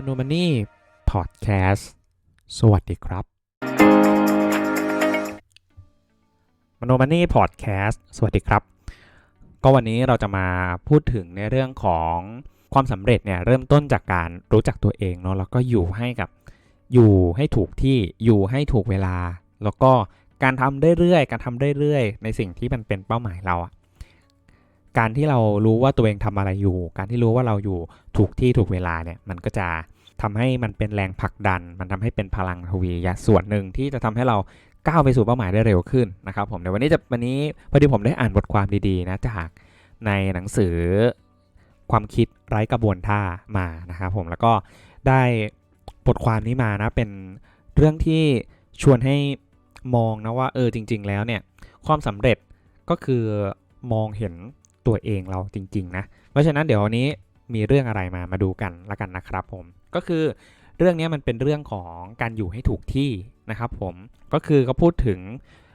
มนูมันนี่พอดแคสต์สวัสดีครับมโนมันนี่พอดแคสต์สวัสดีครับ ก็วันนี้เราจะมาพูดถึงในเรื่องของความสำเร็จเนี่ยเริ่มต้นจากการรู้จักตัวเองเนาะแล้วก็อยู่ให้กับอยู่ให้ถูกที่อยู่ให้ถูกเวลา แล้วก็การทำเรื่อยๆการทำเรื่อยๆในสิ่งที่มันเป็นเป้าหมายเราอะ การที่เรารู้ว่าตัวเองทำอะไรอยู่ การที่รู้ว่าเราอยู่ถูกที่ถูกเวลาเนี่ยมันก็จะทำให้มันเป็นแรงผลักดัน มันทำให้เป็นพลังทวียะส่วนหนึ่งที่จะทำให้เราก้าวไปสู่เป้าหมายได้เร็วขึ้นนะครับผมเดี๋ยววันนี้จะวันนี้พอดีผมได้อ่านบทความดีๆนะจากในหนังสือความคิดไร้กระบวนท่ามานะครับผมแล้วก็ได้บทความนี้มานะเป็นเรื่องที่ชวนให้มองนะว่าเออจริง ๆ แล้วเนี่ยความสำเร็จก็คือมองเห็น ตัวเองเราจริงๆนะ เพราะฉะนั้นเดี๋ยววันนี้มีเรื่องอะไรมามาดูกันละกันนะครับผม ก็คือเรื่องนี้มันเป็นเรื่องของการอยู่ให้ถูกที่นะครับผม ก็คือเขาพูดถึง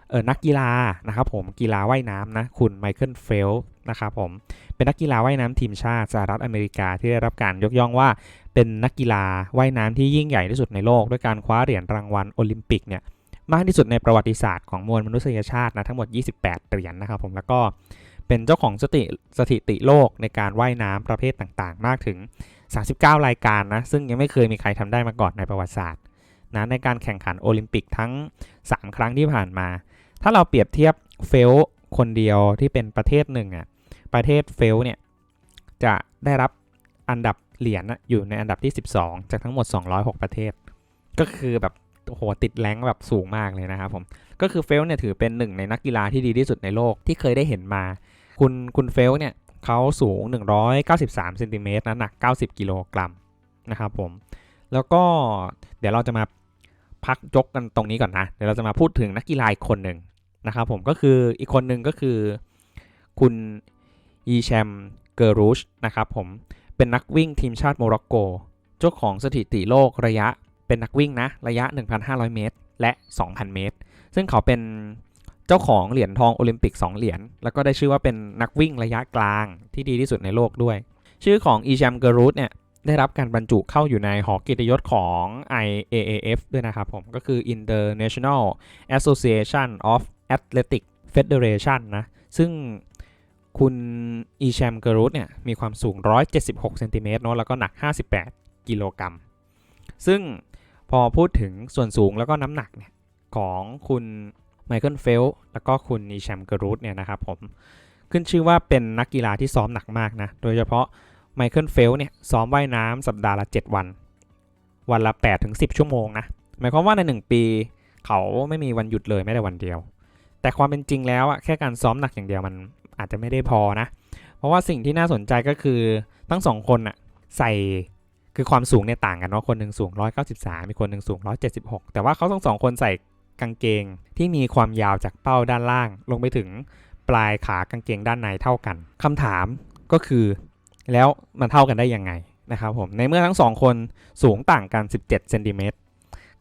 เออนักกีฬานะครับผมกีฬาว่ายน้ำนะคุณไมเคิลเฟลนะครับผมเป็นนักกีฬาว่ายน้ำทีมชาติสหรัฐอเมริกาที่ได้รับการยกย่องว่า เป็นนักกีฬาว่ายน้ำที่ยิ่งใหญ่ที่สุดในโลก ด้วยการคว้าเหรียญรางวัลโอลิมปิกเนี่ยมากที่สุดในประวัติศาสตร์ของมวลมนุษยชาตินะทั้งหมด 28 เหรียญนะครับผมแล้วก็ เป็นเจ้าของสถิสถิติโลกในการว่ายน้ำประเภทต่างๆ มากถึง 39 รายการนะ ซึ่งยังไม่เคยมีใครทำได้มาก่อนในประวัติศาสตร์นะในการแข่งขันโอลิมปิกทั้ง 3 ครั้งที่ผ่านมา ถ้าเราเปรียบเทียบเฟลคนเดียวที่เป็นประเทศหนึ่งอะประเทศเฟลเนี่ยจะได้รับอันดับเหรียญอยู่ในอันดับที่ 12 จากทั้งหมด 206 ประเทศ ก็คือแบบโอ้โหติดแรงแบบสูงมากเลยนะครับผม ก็คือเฟลเนี่ยถือเป็นหนึ่งในนักกีฬาที่ดีที่สุดในโลกที่เคยได้เห็นมา คุณคุณเฟลเนี่ยเขาสูง 193เซนติเมตรนะหนัก 90 กิโลกรัมนะครับผม แล้วก็เดี๋ยวเราจะมาพักยกกันตรงนี้ก่อนนะ เดี๋ยวเราจะมาพูดถึงนักกีฬาอีกคนหนึ่งนะครับผมก็คืออีกคนหนึ่งก็คือคุณอีแชมเกอรูชนะครับผมเป็นนักวิ่งทีมชาติโมร็อกโก เจ้าของสถิติโลกระยะเป็นนักวิ่งนะ ระยะ 1,500 เมตร และ 2,000 เมตร ซึ่งเขาเป็น เจ้าของเหรียญทองโอลิมปิก 2 เหรียญแล้วก็ได้ชื่อว่าเป็นนักวิ่งระยะกลางที่ดีที่สุดในโลกด้วย ชื่อของอีแชมเกอรูทเนี่ยได้รับการบรรจุเข้าอยู่ในหอเกียรติยศของ IAAF ด้วยนะครับผมก็คือ International Association of Athletic Federation นะ ซึ่งคุณอีแชมเกอรูทเนี่ยมีความสูง 176เซนติเมตรเนาะแล้วก็หนัก 58 กิโลกรัม ซึ่งพอพูดถึงส่วนสูงแล้วก็น้ำหนักเนี่ยของคุณ ไมเคิลเฟลแล้วก็คุณอีแชมเกอรูทเนี่ยนะครับผมขึ้นชื่อว่าเป็นนักกีฬาที่ซ้อมหนักมากนะโดยเฉพาะไมเคิลเฟลเนี่ยซ้อมว่ายน้ำสัปดาห์ละ 7 วัน วันละ8ถึง10 ชั่วโมงนะหมายความว่าใน 1 ปี เขาไม่มีวันหยุดเลยแม้แต่วันเดียว แต่ความเป็นจริงแล้วอะแค่การซ้อมหนักอย่างเดียวมันอาจจะไม่ได้พอนะ เพราะว่าสิ่งที่น่าสนใจก็คือทั้งสองคนอะใส่คือความสูงเนี่ยต่างกันว่าคนหนึ่งสูง 193 มีคนหนึ่งสูง 176 แต่ว่าเขาทั้งสองคนใส่ กางเกงที่มีความยาวจากเป้าด้านล่าง ลงไปถึงปลายขากางเกงด้านในเท่ากันคำถามก็คือ แล้วมันเท่ากันได้ยังไงนะครับผมในเมื่อทั้งสองคนสูงต่างกัน 17เซนติเมตร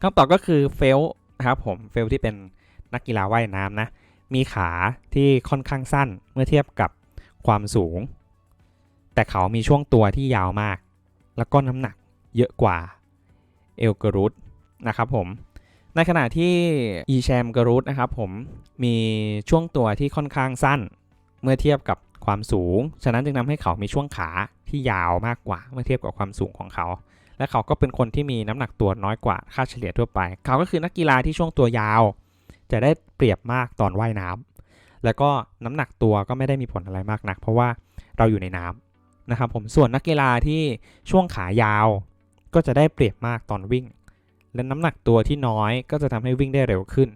คำตอบก็คือเฟลนะครับผมเฟลที่เป็นนักกีฬาว่ายน้ำนะมีขาที่ค่อนข้างสั้นเมื่อเทียบกับความสูง แต่เขามีช่วงตัวที่ยาวมาก แล้วก็น้ำหนักเยอะกว่าเอลกรุตนะครับผม ในขณะที่อีแชมกรุตนะครับผมมีช่วงตัวที่ค่อนข้างสั้น เมื่อเทียบกับความสูง ฉะนั้นจึงทำให้เขามีช่วงขาที่ยาวมากกว่า เมื่อเทียบกับความสูงของเขา และเขาก็เป็นคนที่มีน้ำหนักตัวน้อยกว่าค่าเฉลี่ยทั่วไป เขาก็คือนักกีฬาที่ช่วงตัวยาว จะได้เปรียบมากตอนว่ายน้ำแล้วก็น้ำหนักตัวก็ไม่ได้มีผลอะไรมากนัก เพราะว่าเราอยู่ในน้ำนะครับผมส่วนนักกีฬาที่ช่วงขายาว ก็จะได้เปรียบมากตอนวิ่ง และน้ำหนักตัวที่น้อยก็จะทำให้วิ่งได้เร็วขึ้น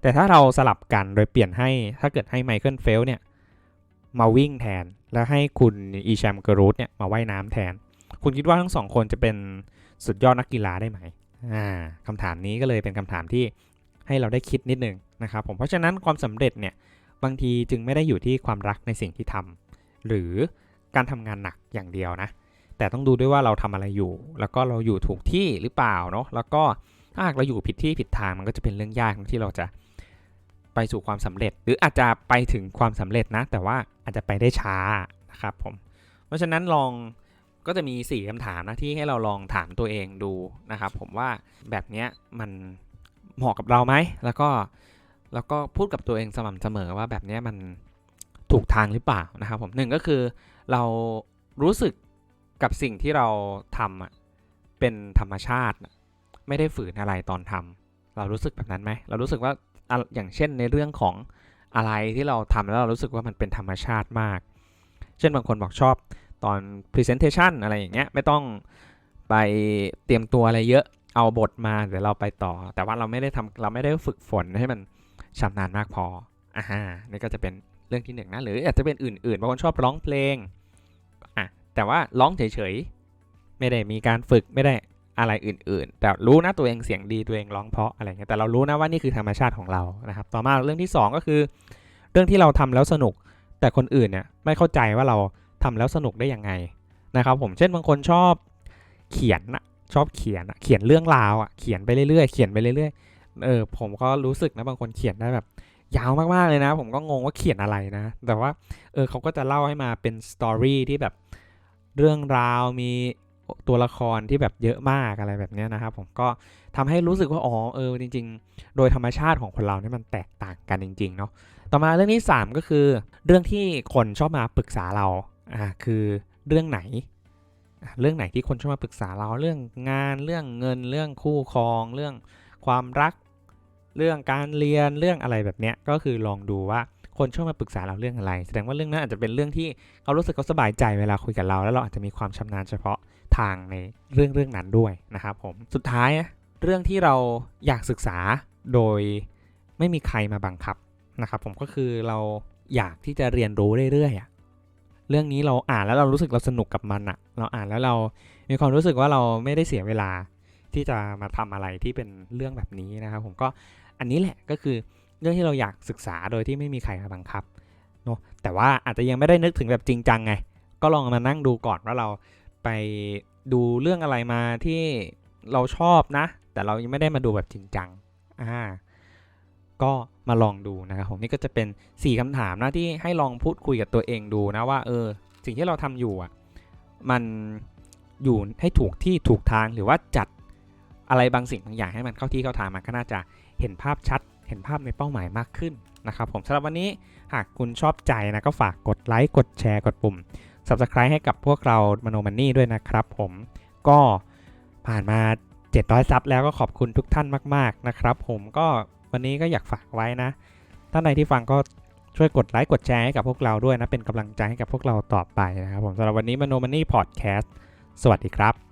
แต่ถ้าเราสลับกันโดยเปลี่ยนให้ถ้าเกิดให้ไมเคิลเฟลเนี่ยมาวิ่งแทน แล้วให้คุณอีแชมเกรูทเนี่ยมาว่ายน้ำแทน คุณคิดว่าทั้งสองคนจะเป็นสุดยอดนักกีฬาได้ไหมอ่าคำถามนี้ก็เลยเป็นคำถามที่ให้เราได้คิดนิดนึงนะครับผมเพราะฉะนั้นความสำเร็จเนี่ยบางทีจึงไม่ได้อยู่ที่ความรักในสิ่งที่ทำหรือการทำงานหนักอย่างเดียวนะ แต่ต้องดูด้วยว่าเราทำอะไรอยู่ แล้วก็เราอยู่ถูกที่หรือเปล่าเนาะแล้วก็ถ้าหากเราอยู่ผิดที่ผิดทางมันก็จะเป็นเรื่องยากที่เราจะไปสู่ความสำเร็จ หรืออาจจะไปถึงความสำเร็จนะ แต่ว่าอาจจะไปได้ช้านะครับผมเพราะฉะนั้นลองก็จะมี 4คำถามนะที่ให้เราลองถามตัวเองดูนะครับผมว่าแบบเนี้ยมันเหมาะกับเราไหมแล้วก็แล้วก็พูดกับตัวเองสม่ำเสมอว่าแบบเนี้ยมันถูกทางหรือเปล่านะครับผมหนึ่งก็คือเรารู้สึก กับสิ่งที่เราทำอะเป็นธรรมชาติ ไม่ได้ฝืนอะไรตอนทำเรารู้สึกแบบนั้นไหมเรารู้สึกว่าอย่างเช่นในเรื่องของอะไรที่เราทำแล้วเรารู้สึกว่ามันเป็นธรรมชาติมาก เช่นบางคนบอกชอบตอน Presentation อะไรอย่างเงี้ยไม่ต้องไปเตรียมตัวอะไรเยอะเอาบทมาเดี๋ยวเราไปต่อ แต่ว่าเราไม่ได้ทำเราไม่ได้ฝึกฝนให้มันชำนาญมากพออ่าฮะนี่ก็จะเป็นเรื่องที่หนึ่งนะหรืออาจจะเป็นอื่นๆบางคนชอบร้องเพลง แต่ว่าร้องเฉยๆ ไม่ได้มีการฝึกไม่ได้อะไรอื่น ๆ แต่รู้นะตัวเองเสียงดีตัวเองร้องเพราะอะไรเงี้ยแต่เรารู้นะว่านี่คือธรรมชาติของเรานะครับ ต่อมาเรื่องที่สองก็คือ เรื่องที่เราทำแล้วสนุก แต่คนอื่นเนี่ยไม่เข้าใจว่าเราทำแล้วสนุกได้ยังไงนะครับ ผมเช่นบางคนชอบเขียนนะชอบเขียนเขียนเรื่องราวอะเขียนไปเรื่อยๆ เขียนไปเรื่อยๆเออผมก็รู้สึกนะบางคนเขียนได้แบบยาวมากๆเลยนะ ผมก็งงว่าเขียนอะไรนะ แต่ว่าเออเขาก็จะเล่าให้มาเป็นสตอรี่ที่แบบ เรื่องราวมีตัวละครที่แบบเยอะมากอะไรแบบนี้นะครับ ผมก็ทำให้รู้สึกว่าอ๋อเออจริง ๆ โดยธรรมชาติของคนเราเนี่ยมันแตกต่างกันจริง ๆ เนาะต่อมาเรื่องที่3ก็คือ เรื่องที่คนชอบมาปรึกษาเราอ่าคือเรื่องไหน เรื่องไหนที่คนชอบมาปรึกษาเราเรื่องงานเรื่องเงินเรื่องคู่ครอง เรื่องความรัก เรื่องการเรียนเรื่องอะไรแบบเนี้ยก็คือลองดูว่า คนชอบมาปรึกษาเราเรื่องอะไร แสดงว่าเรื่องนั้นอาจจะเป็นเรื่องที่เขารู้สึกเขาสบายใจเวลาคุยกับเรา แล้วเราอาจจะมีความชำนาญเฉพาะทางในเรื่องเรื่องนั้นด้วยนะครับผมสุดท้ายเรื่องที่เราอยากศึกษาโดยไม่มีใครมาบังคับนะครับผมก็คือเราอยากที่จะเรียนรู้เรื่อยๆอะเรื่องนี้เราอ่านแล้วเรารู้สึกเราสนุกกับมันอะเราอ่านแล้วเรามีความรู้สึกว่าเราไม่ได้เสียเวลาที่จะมาทำอะไรที่เป็นเรื่องแบบนี้นะครับผมก็อันนี้แหละก็คือ เรื่องที่เราอยากศึกษาโดยที่ไม่มีใครมาบังคับเนาะแต่ว่าอาจจะยังไม่ได้นึกถึงแบบจริงจังไง ก็ลองมานั่งดูก่อนว่าเราไปดูเรื่องอะไรมาที่เราชอบนะ แต่เรายังไม่ได้มาดูแบบจริงจังอ่าก็มาลองดูนะครับผมนี่ก็จะเป็น 4คำถามนะที่ให้ลองพูดคุยกับตัวเองดูนะว่าเออสิ่งที่เราทำอยู่อะมันอยู่ให้ถูกที่ถูกทางหรือว่าจัดอะไรบางสิ่งบางอย่างให้มันเข้าที่เข้าทางมันก็น่าจะเห็นภาพชัด เห็นภาพในเป้าหมายมากขึ้นนะครับผมสำหรับวันนี้หากคุณชอบใจนะก็ฝากกดไลค์กดแชร์กดปุ่ม Subscribe ให้กับพวกเรามโนมันนี่ด้วยนะครับผมก็ผ่านมา 700 ซับแล้วก็ขอบคุณทุกท่านมาก ๆ นะครับผมก็วันนี้ก็อยากฝากไว้นะท่านใดที่ฟังก็ช่วยกดไลค์กดแชร์ให้กับพวกเราด้วยนะ เป็นกำลังใจให้กับพวกเราต่อไปนะครับผมสำหรับวันนี้มโนมันนี่พอดแคสต์สวัสดีครับ